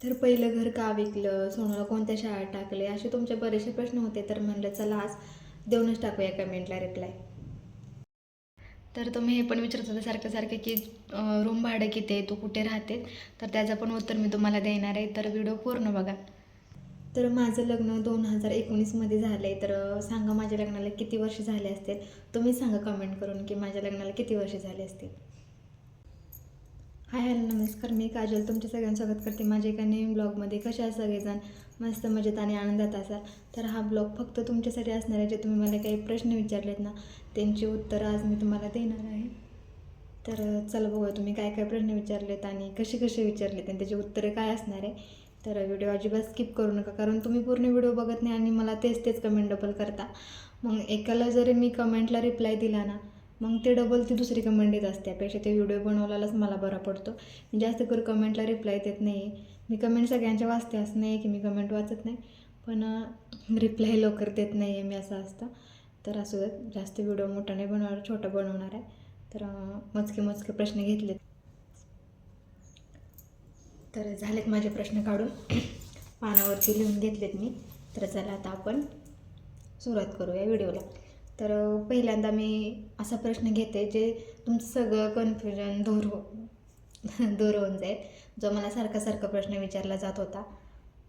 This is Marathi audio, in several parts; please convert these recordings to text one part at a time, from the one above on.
तर पहिलं घर का विकलं? सोनूला कोणत्या शाळेत टाकले? असे तुमचे बरेचसे प्रश्न होते तर म्हणलं चला आज देऊनच टाकूया कमेंटला रिप्लाय तर तुम्ही हे पण विचारत होते सारखं सारखं की रूम भाडं किती आहे? तू कुठे राहते तर त्याचं पण उत्तर मी तुम्हाला देणार आहे. तर व्हिडिओ पूर्ण बघा. तर माझं लग्न दोन हजार एकोणीसमध्ये झालं आहे तर सांगा माझ्या लग्नाला किती वर्ष झाले असतील? तुम्ही सांगा कमेंट करून की माझ्या लग्नाला किती वर्ष झाले असतील? हाय हॅलो नमस्कार. मी काजल. तुमच्या सगळ्यांचं स्वागत करते माझ्या एका नवीन ब्लॉगमध्ये. कशा आहात सगळेजण? मस्त मजेत आणि आनंदात असाल? तर हा ब्लॉग फक्त तुमच्यासाठी असणार आहे जे तुम्ही मला काही प्रश्न विचारलेत ना त्यांची उत्तरं आज मी तुम्हाला देणार आहे. तर चला बघूया तुम्ही काय काय प्रश्न विचारलेत आणि कसे कसे विचारलेत आणि त्याची उत्तरे काय असणार आहे. तर व्हिडिओ अजिबात स्किप करू नका कारण तुम्ही पूर्ण व्हिडिओ बघत नाही आणि मला तेच तेच कमेंट डबल करता. मग एकाला जरी मी कमेंटला रिप्लाय दिला ना मग ते डबल ती दुसरी कमेंट येत असते. त्यापेक्षा ते व्हिडिओ बनवलेलाच मला बरा पडतो. मी जास्त करून कमेंटला रिप्लाय देत नाही. मी कमेंट सगळ्यांच्या वाचते असं नाही की मी कमेंट वाचत नाही. पण रिप्लाय लवकर देत नाही आहे मी असं असतं. तर असं जास्त व्हिडिओ मोठा नाही बनवणार छोटा बनवणार आहे. तर मोजके मोजके प्रश्न घेतलेत. तर झालेत माझे प्रश्न काढून. पानावरती लिहून घेतलेत मी. तर चला आता आपण सुरुवात करूया व्हिडिओला तर पहिल्यांदा मी असा प्रश्न घेते जे तुमचं सगळं कन्फ्युजन दूर हो दूर होऊन जाईल. जो मला सारखा सारखा प्रश्न विचारला जात होता.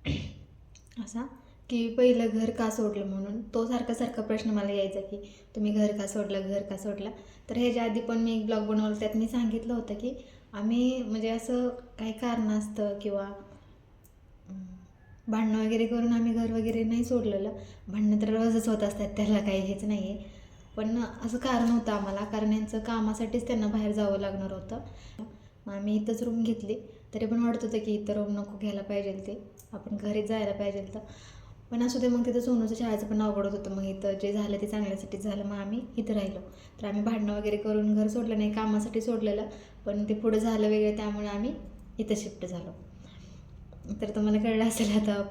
असा की पहिलं घर का सोडलं म्हणून? तो सारखा सारखा प्रश्न मला यायचा की तुम्ही घर का सोडलं घर का सोडलं? तर ह्याच्या आधी पण मी एक ब्लॉग बनवलं त्यात मी सांगितलं होतं की आम्ही म्हणजे असं काही कारण असतं किंवा भांडणं वगैरे करून आम्ही घर वगैरे नाही सोडलेलं. भांडणं तर रोजच होत असतात त्याला काही हेच नाही आहे पण असं कारण होतं आम्हाला कारण यांचं कामासाठीच त्यांना बाहेर जावं लागणार होतं. मग आम्ही इथंच रूम घेतली. तरी पण वाटत होतं की इथं रूम नको घ्यायला पाहिजे ते. आपण घरीच जायला पाहिजे तर. पण असू दे मग तिथं सोनूचं शाळेचं पण अवघड होत होतं. मग इथं जे झालं ते चांगल्यासाठीच झालं. मग आम्ही इथं राहिलो. तर आम्ही भांडणं वगैरे करून घर सोडलं नाही कामासाठी सोडलेलं. पण ते पुढं झालं वेगळं त्यामुळे आम्ही इथं शिफ्ट झालो. तर तुम्हाला कळलं असेल आता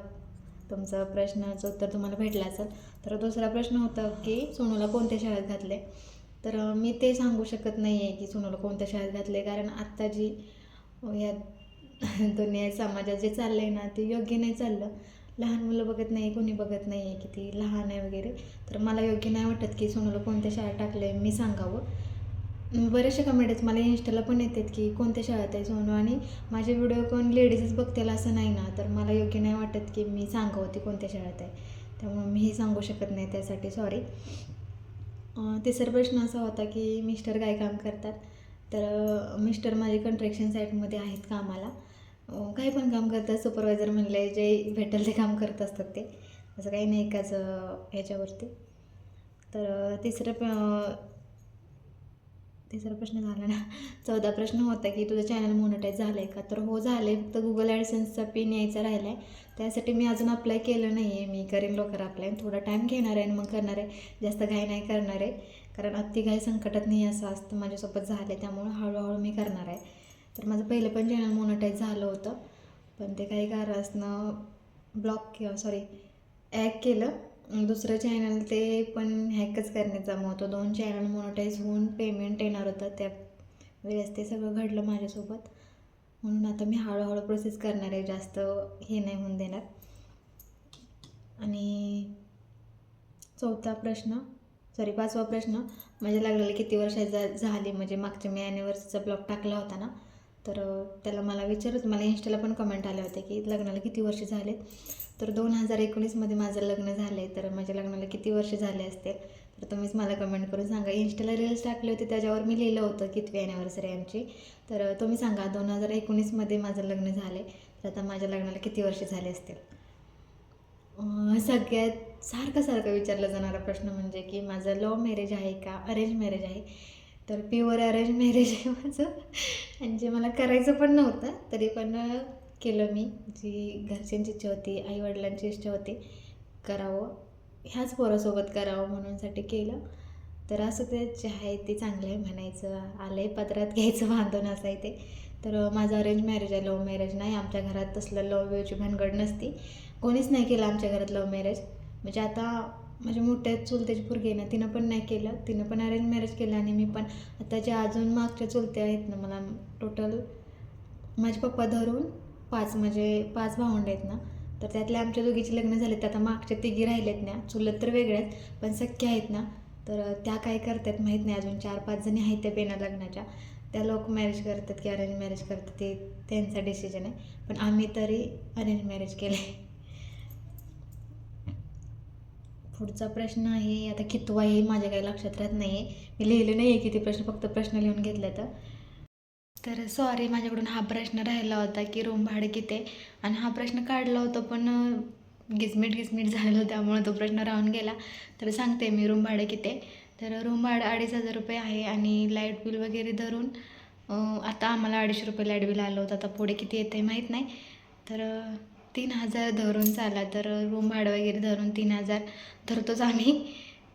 तुमचा प्रश्नाचं उत्तर तुम्हाला भेटलं असेल. तर दुसरा प्रश्न होता की सोनूला कोणत्या शाळेत घातले? तर मी ते सांगू शकत नाही आहे की सोनूला कोणत्या शाळेत घातले कारण आत्ता जी या दुनिया समाजात जे चाललं आहे ना ते योग्य नाही चाललं. लहान मुलं बघत नाही कोणी बघत नाही आहे की ती लहान आहे वगैरे. तर मला योग्य नाही वाटत की सोनूला कोणत्या शाळेत टाकलं आहे मी सांगावं. बरेचसे कमेंट्स मला इंस्टाला पण येतात की कोणत्या शाळेत आहे सोनू आणि माझे व्हिडिओ कोण लेडीजच बघतील असं नाही ना. तर मला योग्य नाही वाटत की मी सांगावं ती कोणत्या शाळेत आहे. त्यामुळे मीही सांगू शकत नाही त्यासाठी. सॉरी तिसरा प्रश्न असा होता की मिस्टर काय काम करतात? तर मिस्टर माझे कंट्रॅक्शन साईटमध्ये आहेत कामाला. काही पण काम करतात. सुपरवायझर म्हणले जे भेटेल ते काम करत असतात ते. असं काही नाही एकाच ह्याच्यावरती. तर तिसरं ते तिसरा प्रश्न झाला ना. चौदा प्रश्न होता की तुझं चॅनल मोनोटाईज झालं आहे का? तर हो झालं आहे फक्त गुगल ॲडसेन्सचा पिन यायचा राहिला आहे त्यासाठी मी अजून अप्लाय केलं नाही आहे मी करेन लवकर अप्लाय थोडा टाईम घेणार आहे आणि मग करणार आहे. जास्त घाई नाही करणार आहे. कारण अति घाई संकटात नाही असं असतं. माझ्यासोबत झालं आहे त्यामुळं हळूहळू मी करणार आहे. तर माझं पहिलं पण चॅनल मोनोटाईज झालं होतं. पण ते काही कारणास्तव ब्लॉक किंवा सॉरी ॲक केलं. दुसरं चॅनल ते पण हॅकच करण्याचा मग होतं दोन चॅनल मोनोटाईज होऊन पेमेंट येणार होतं. त्या वेळेस ते सगळं घडलं माझ्यासोबत. म्हणून आता मी हळूहळू प्रोसेस करणार आहे. जास्त हे नाही होऊन देणार. आणि चौथा प्रश्न सॉरी पाचवा प्रश्न. म्हणजे माझ्या लागलेले किती वर्षाचा झाली? म्हणजे मागच्या मी ॲनिव्हर्सरीचा ब्लॉग टाकला होता ना. तर त्याला मला विचारत मला इंस्टाला पण कमेंट आले होते की लग्नाला किती वर्ष झाले? तर दोन हजार एकोणीसमध्ये माझं लग्न झालं आहे तर माझ्या लग्नाला किती वर्ष झाले असतील? तर तुम्हीच मला कमेंट करून सांगा. इंस्टाला रील्स टाकले होते त्याच्यावर मी लिहिलं होतं कितवी ॲनिव्हर्सरी आमची. तर तुम्ही सांगा दोन हजार एकोणीसमध्ये माझं लग्न झालं आहे तर आता माझ्या लग्नाला किती वर्ष झाले असतील? सगळ्यात सारखं सारखं विचारला जाणारा प्रश्न म्हणजे की माझं लव्ह मॅरेज आहे का? अरेंज मॅरेज आहे. तर प्युअर अरेंज मॅरेज आहे माझं. आणि जे मला करायचं पण नव्हतं तरी पण केलं मी. जी घरच्यांची इच्छा होती आईवडिलांची इच्छा होती करावं. ह्याच पोरासोबत करावं म्हणूनसाठी केलं. तर असं ते जे आहे ते चांगलं आहे म्हणायचं. आलं आहे पदरात घ्यायचं बांधून असं आहे ते. तर माझं अरेंज मॅरेज आहे लव्ह मॅरेज नाही. आमच्या घरात तसलं लव्ह बिवची भानगड नसती. कोणीच नाही केलं आमच्या घरात लव्ह मॅरेज म्हणजे आता माझ्या मोठ्या चुलत्याची पुरगी आहे ना तिनं पण नाही केलं. तिनं पण अरेंज मॅरेज केलं आणि मी पण आता ज्या अजून मागच्या चुलत्या आहेत ना मला टोटल माझे पप्पा धरून पाच म्हणजे पाच भावंड आहेत ना तर त्यातल्या आमच्या दोघीची लग्न झाले तर आता मागच्या तिघी राहिलेत ना. चुलत तर वेगळ्याच पण सख्या आहेत ना तर त्या काय करतात माहीत नाही अजून. चार पाच जणी आहेत त्या बेना लग्नाच्या. त्या लोक मॅरेज करतात की अरेंज मॅरेज करतात ते त्यांचा डिसिजन आहे. पण आम्ही तरी अरेंज मॅरेज केलं आहे पुढचा प्रश्न आहे आता कितवा आहे माझ्या काही लक्षात राहत नाही आहे मी लिहिलं नाही आहे किती प्रश्न फक्त प्रश्न लिहून घेतले तर. तर सॉरी माझ्याकडून हा प्रश्न राहिला होता की रूम भाडं किती आहे? आणि हा प्रश्न काढला होता पण गिजमीट गिजमीट झालेलं झालं त्यामुळे तो प्रश्न राहून गेला. तर सांगते मी रूम भाडं किती आहे? तर रूम भाडं अडीच हजार रुपये आहे आणि लाइट बिल वगैरे धरून आता आम्हाला अडीचशे रुपये लाइट बिल आलं होतं. आता पुढे किती येतं आहे माहीत नाही. तर तीन हजार धरून चाला तर रूम भाडं वगैरे धरून तीन हजार धरतोच आम्ही.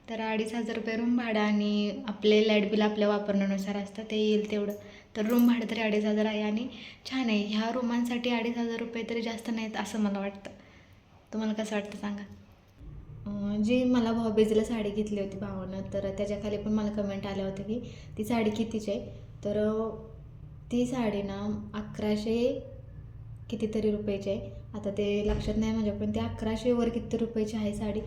तर अडीच हजार रुपये रूम भाडं आणि आपले लाइट बिल आपल्या वापरण्यानुसार असतं ते येईल तेवढं. तर रूम भाडं तरी अडीच हजार आहे आणि छान आहे. ह्या रूमांसाठी अडीच हजार रुपये तरी जास्त नाहीत असं मला वाटतं. तुम्हाला कसं वाटतं सांगा? जी मला भाऊबीजेला साडी घेतली होती भावानं तर त्याच्याखाली पण मला कमेंट आल्या होत्या की ती साडी कितीची आहे? तर ती साडी ना अकराशे कितीतरी रुपयाची आहे. आता ते लक्षात नाही म्हणजे पण ते अकराशेवर किती रुपयाची आहे साडी.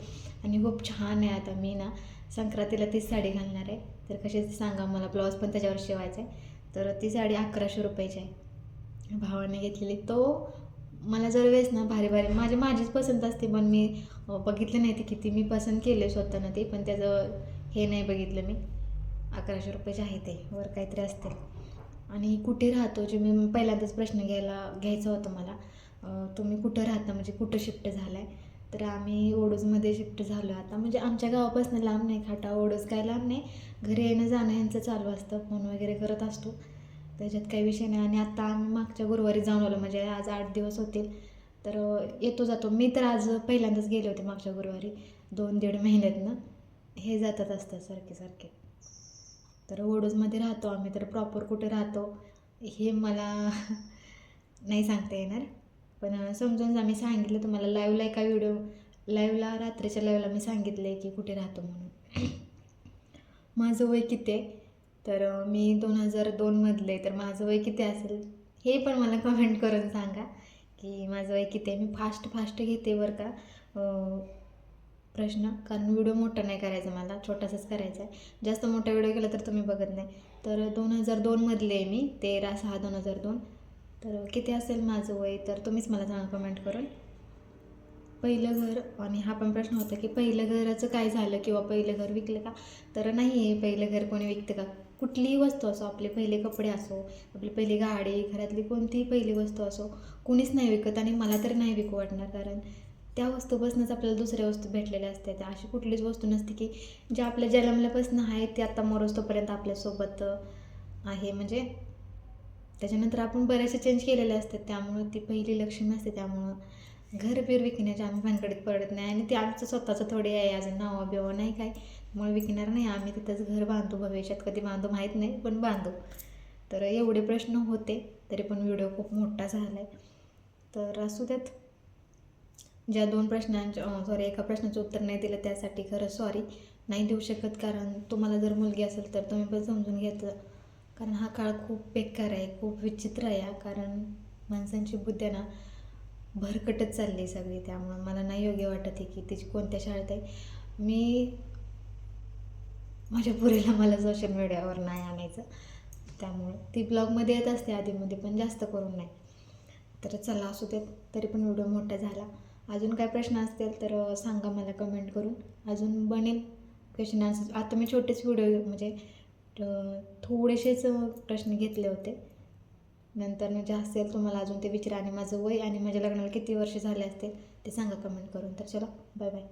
आणि खूप छान आहे आता मी ना संक्रांतीला तीच साडी घालणार आहे. तर कशी सांगा मला ब्लाऊज पण त्याच्यावर शिवायचा आहे. तर ती साडी अकराशे रुपयाची आहे. भावाने घेतलेली. तो मला जर वेळेस ना भारी भारी माझी माझीच पसंत असते पण मी बघितलं नाही ती किती. मी पसंत केले स्वतःनं ते पण त्याचं हे नाही बघितलं मी. अकराशे रुपयाचे आहे ते वर काहीतरी असतील आणि कुठे राहतो? जे मी पहिल्यांदाच प्रश्न घ्यायला घ्यायचा होता मला. तुम्ही कुठं राहता? म्हणजे कुठं शिफ्ट झाला आहे तर आम्ही ओडोजमध्ये शिफ्ट झालो आता. म्हणजे आमच्या गावापासून लांब नाही खाटा ओडोज काय लांब नाही. घरी येणं जाणं यांचं चालू असतं. फोन वगैरे करत असतो. त्याच्यात काही विषय नाही. आणि आता आम्ही मागच्या गुरुवारी जाऊन आलो म्हणजे आज आठ दिवस होतील. तर येतो जातो. मी तर आज पहिल्यांदाच गेले होते मागच्या गुरुवारी. दोन दीड महिन्यातनं. हे जातात असतात सारखे सारखे. तर ओडोजमध्ये राहतो आम्ही तर प्रॉपर कुठे राहतो हे मला नाही सांगता येणार. पण समजून आम्ही सांगितलं तुम्हाला लाईव्हला एका व्हिडिओ लाईव्हला रात्रीच्या लाईव्हला मी सांगितलं आहे की कुठे राहतो म्हणून. माझं वय किती आहे? तर मी दोन हजार दोनमधलं आहे तर माझं वय किती असेल? हे पण मला कमेंट करून सांगा की माझं वय किती आहे? मी फास्ट फास्ट घेते बरं का. प्रश्न. कारण व्हिडिओ मोठा नाही करायचा मला छोटासाच करायचा आहे. जास्त मोठा व्हिडिओ केला तर तुम्ही बघत नाही. तर दोन हजार दोनमधले आहे मी तेरा सहा दोन हजार दोन. तर किती असेल माझं वय? तर तुम्हीच मला सांगा कमेंट करून. पहिलं घर आणि हा पण प्रश्न होता की पहिलं घराचं काय झालं किंवा पहिलं घर विकलं का? तर नाही आहे पहिलं घर कोणी विकतं का? कुठलीही वस्तू असो आपले पहिले कपडे असो आपली पहिली गाडी घरातली कोणतीही पहिली वस्तू असो कुणीच नाही विकत आणि मला तर नाही विकू वाटणार. कारण त्या वस्तूपासूनच आपल्याला दुसऱ्या वस्तू भेटलेल्या असतात अशी कुठलीच वस्तू नसते की जे आपल्या जन्मल्यापासून आहे ते आता मरोस्तोपर्यंत आपल्यासोबत आहे. म्हणजे त्याच्यानंतर आपण बऱ्याचशा चेंज केलेल्या असतात. त्यामुळं ती पहिली लक्ष्मी असते. त्यामुळं घर बीर विकण्याच्या आम्ही भानगडीत पडत नाही. आणि ते आमचं स्वतःचं थोडे आहे. अजून नावं बिवं नाही काय. त्यामुळे विकणार नाही आम्ही. तिथंच घर बांधू भविष्यात. कधी बांधू माहीत नाही पण बांधू. तर एवढे प्रश्न होते. तरी पण व्हिडिओ खूप मोठा झाला आहे तर असू द्यात. ज्या दोन प्रश्नांच्या सॉरी एका प्रश्नाचं उत्तर नाही दिलं त्यासाठी खरं सॉरी नाही देऊ शकत. कारण तुम्हाला जर मुलगी असेल तर तुम्ही पण समजून घेतलं कारण हा काळ खूप बेकार आहे खूप विचित्र आहे कारण माणसांची बुद्धी ना भरकटत चालली आहे सगळी. त्यामुळं मला नाही योग्य वाटत आहे की तिची कोणत्या शाळेत आहे. मी माझ्या पुरीला मला सोशल मीडियावर नाही आणायचं. त्यामुळे ती ब्लॉगमध्ये येत असते आधीमध्ये पण जास्त करून नाही. तर चला असू देत तरी पण व्हिडिओ मोठा झाला. अजून काय प्रश्न असतील तर सांगा मला कमेंट करून. अजून बनेल क्वेश्चन आन्सर आता मी छोटेच व्हिडिओ म्हणजे थोडेसेच प्रश्न घेतले होते. नंतर म्हणजे असेल तुम्हाला अजून ते विचारा आणि माझं वय आणि माझ्या लग्नाला किती वर्ष झाले असतील ते सांगा कमेंट करून. तर चला बाय बाय